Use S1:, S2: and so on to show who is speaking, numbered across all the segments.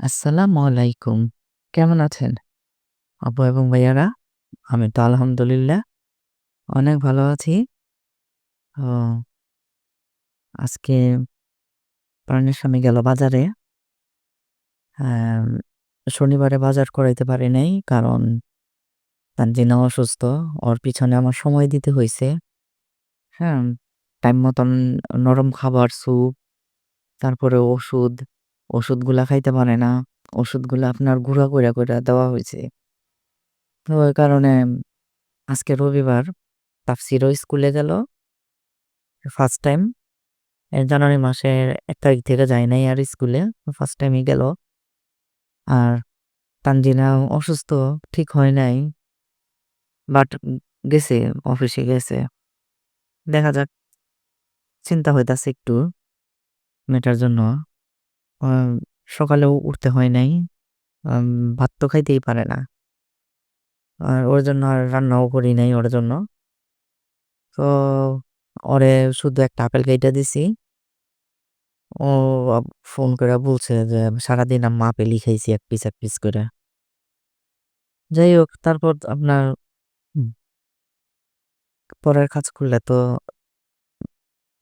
S1: আসসালামু আলাইকুম। কেমন আছেন? আপু এবং ভাইয়ারা? আমি তো আলহামদুলিল্লাহ অনেক ভালো আছি। ও আজকে প্রাণের স্বামী গেল বাজারে। শনিবারে বাজার করাইতে পারি নাই। কারণ তার তানজিনা অসুস্থ। ওর পিছনে আমার সময় দিতে হয়েছে হ্যাঁ, টাইম মতন নরম খাবার, স্যুপ, তারপরে ওষুধ। ওষুধগুলা খাইতে পারে না। ওষুধগুলা আপনার গুঁড়া কইরা, কইরা দেওয়া হয়েছে তো ওই কারণে আজকে রবিবার তাফসিরও স্কুলে গেল। First time. জানুয়ারি মাসের এক তারিখ থেকে যায় নাই আর স্কুলে। ফার্স্ট টাইমই গেল। আর তানজিনা অসুস্থ, ঠিক হয় নাই। বাট গেছে, অফিসে গেছে। দেখা যাক। চিন্তা হইতাছে একটু মেটার জন্য। সকালেও উঠতে হয় নাই। আম ভাত তো খাইতেই পারে না। আর ওর জন্য আর রান্নাও করি নাই ওর জন্য। তো ওরে শুধু একটা আপেল কাইটা দিছি। ও ফোন করে বলছে যে, "সারাদিন আম্মা আপেলই খাইছি এক পিস, এক পিস করে যাই হোক তারপর আপনার পরের কাজ করলে তো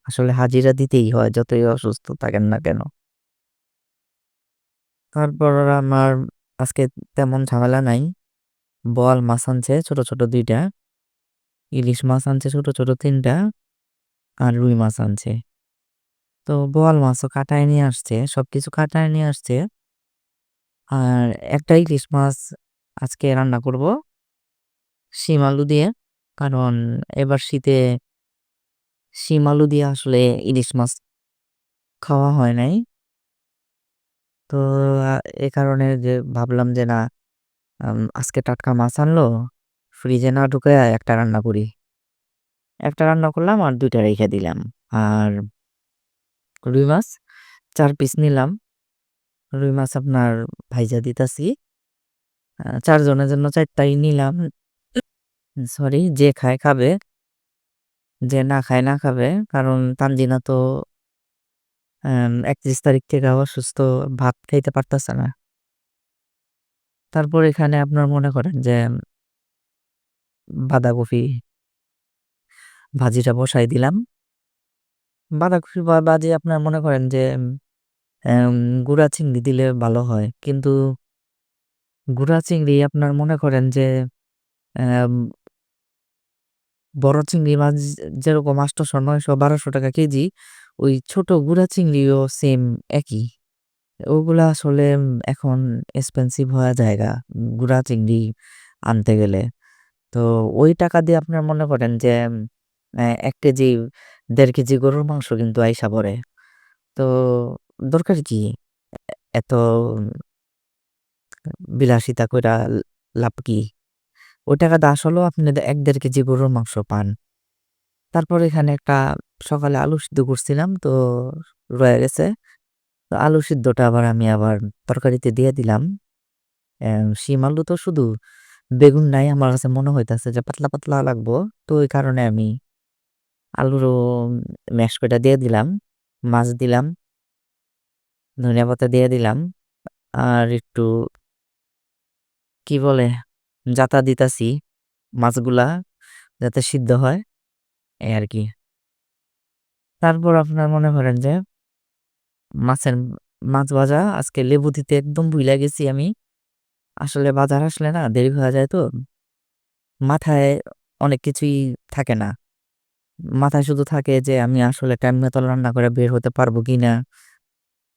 S1: আসলে হাজিরা দিতেই হয় যতই অসুস্থ থাকেন না কেন। তারপর আমার আজকে তেমন ঝামেলা নাই। বোয়াল মাছ আনছে ছোট, ছোট দুইটা ইলিশ মাছ আনছে ছোট, ছোট তিনটা আর রুই মাছ আনছে। তো বোয়াল মাছও কাটায় নিয়ে আসছে। সব কিছু কাটায় নিয়ে আসছে। আর একটা ইলিশ মাছ আজকে রান্না করব। শিম আলু দিয়ে। কারণ এবার শীতে শিম আলু দিয়ে আসলে ইলিশ মাছ খাওয়া হয় নাই। তো এ কারণে যে ভাবলাম যে না আজকে টাটকা মাছ আনলো, ফ্রিজে না ঢুকাইয়া একটা রান্না করি। একটা রান্না করলাম আর ২ টা রাইখা দিলাম। আর রুই মাছ চার পিস নিলাম। রুই মাছ আপনার ভাইজা দিতাছি। ৪ জন্য ৪ টাই নিলাম। সরি যে খায় খাবে। যে না খায় না খাবে। কারণ তানজিনা তো ৩১ তারিখ থেকে আবার সুস্থ ভাত খাইতে পারতেছে না। তারপর এখানে আপনার মনে করেন যে বাঁধাকপি ভাজিটা বসাই দিলাম। বাঁধাকপি ভাজি আপনার মনে করেন যে গুঁড়া চিংড়ি দিলে ভালো হয়। কিন্তু গুঁড়া চিংড়ি আপনার মনে করেন যে বড় চিংড়ি মাছ যেরকম ৮০০, ৯০০, ১২০০ টাকা কেজি, ওই ছোট গুঁড়া চিংড়িও সেম একই। ওগুলা আসলে এখন এক্সপেন্সিভ হওয়া জায়গা, গুঁড়া চিংড়ি আনতে গেলে। তো ওই টাকা দিয়ে আপনার মনে করেন যে এক কেজি, দেড় কেজি গরুর মাংস কিন্তু আইসা পড়ে। তো দরকার কি? এত বিলাসিতা কইরা লাভ কি? ওই টাকাতে আসলেও আপনি ১-১.৫ কেজি গরুর মাংস পান। তারপর এখানে একটা সকালে আলু সিদ্ধ করছিলাম তো রয়ে গেছে। তো আলু সিদ্ধটা আবার আমি আবার তরকারিতে দিয়ে দিলাম। শিম আলু তো শুধু বেগুন নাই আমার কাছে মনে হইতাছে যে পাতলা, পাতলা লাগবো। তো ওই কারণে আমি আলুরও ম্যাশ কইরা দিয়ে দিলাম। মাছ দিলাম। ধনিয়া পাতা দিয়ে দিলাম। আর একটু কি বলে? জাতা দিতাছি মাছগুলা যাতে সিদ্ধ হয়। এই আর কি তারপর আপনার মনে করেন যে, মাছের মাছ ভাজা, আজকে লেবু দিতে একদম ভুইলা গেছি আমি। আসলে বাজার আসলে না দেরি হয়ে যায় তো। মাথায় অনেক কিছুই থাকে না। মাথায় শুধু থাকে যে, আমি আসলে টাইম মতো রান্না করে বের হতে পারব কিনা?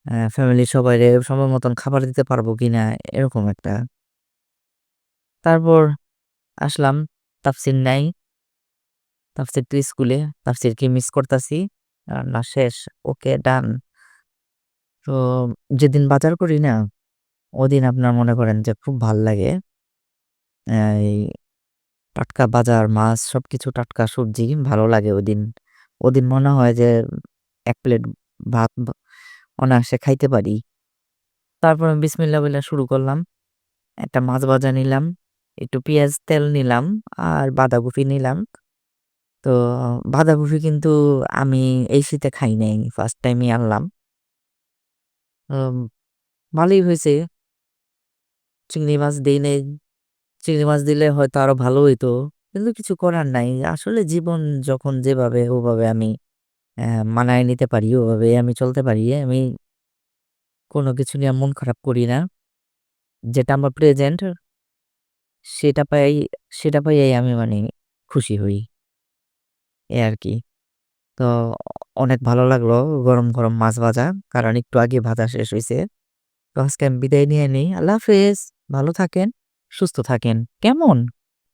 S1: আ ফ্যামিলির সবাইরে সময় মতন খাবার দিতে পারব কিনা? এরকম একটা। তারপর আসলাম, তাফসীর নাই। তাফসীর তো স্কুলে। তাফসীরকে মিস করতাছি। রান্না শেষ। ওকে ডান। তো যেদিন বাজার করি না, ওদিন আপনার মনে করেন যে খুব ভালো লাগে। এই টাটকা বাজার, মাছ সবকিছু টাটকা সবজি ভালো লাগে ওদিন। ওদিন মনে হয় যে এক প্লেট ভাত অনায়াসে খাইতে পারি। তারপর আমি বিসমিল্লাহ বইলা শুরু করলাম। একটা মাছ ভাজা নিলাম, একটু পেঁয়াজ, তেল নিলাম আর বাঁধাকপি নিলাম। তো বাঁধাকপি কিন্তু আমি এই শীতে খাই নাই। ফার্স্ট টাইমই আনলাম। ভালোই হয়েছে চিংড়ি মাছ দিই নাই। চিংড়ি মাছ দিলে হয়তো আরও ভালো হইতো। কিন্তু কিছু করার নাই। আসলে জীবন যখন যেভাবে ওভাবে আমি মানায় নিতে পারি, ওভাবে আমি চলতে পারি। আমি কোনো কিছু নিয়ে মন খারাপ করি না। যেটা আমার প্রেজেন্ট সেটা পাই সেটা পাইয়াই আমি মানে খুশি হই। এই আরকি। তো অনেক ভালো লাগল গরম, গরম মাছ ভাজা। কারণ একটু আগে ভাজা শেষ হয়েছে তো আজকে আমি বিদায় নিয়ে নিই আল্লাহ হাফেজ। ভালো থাকেন, সুস্থ থাকেন। কেমন?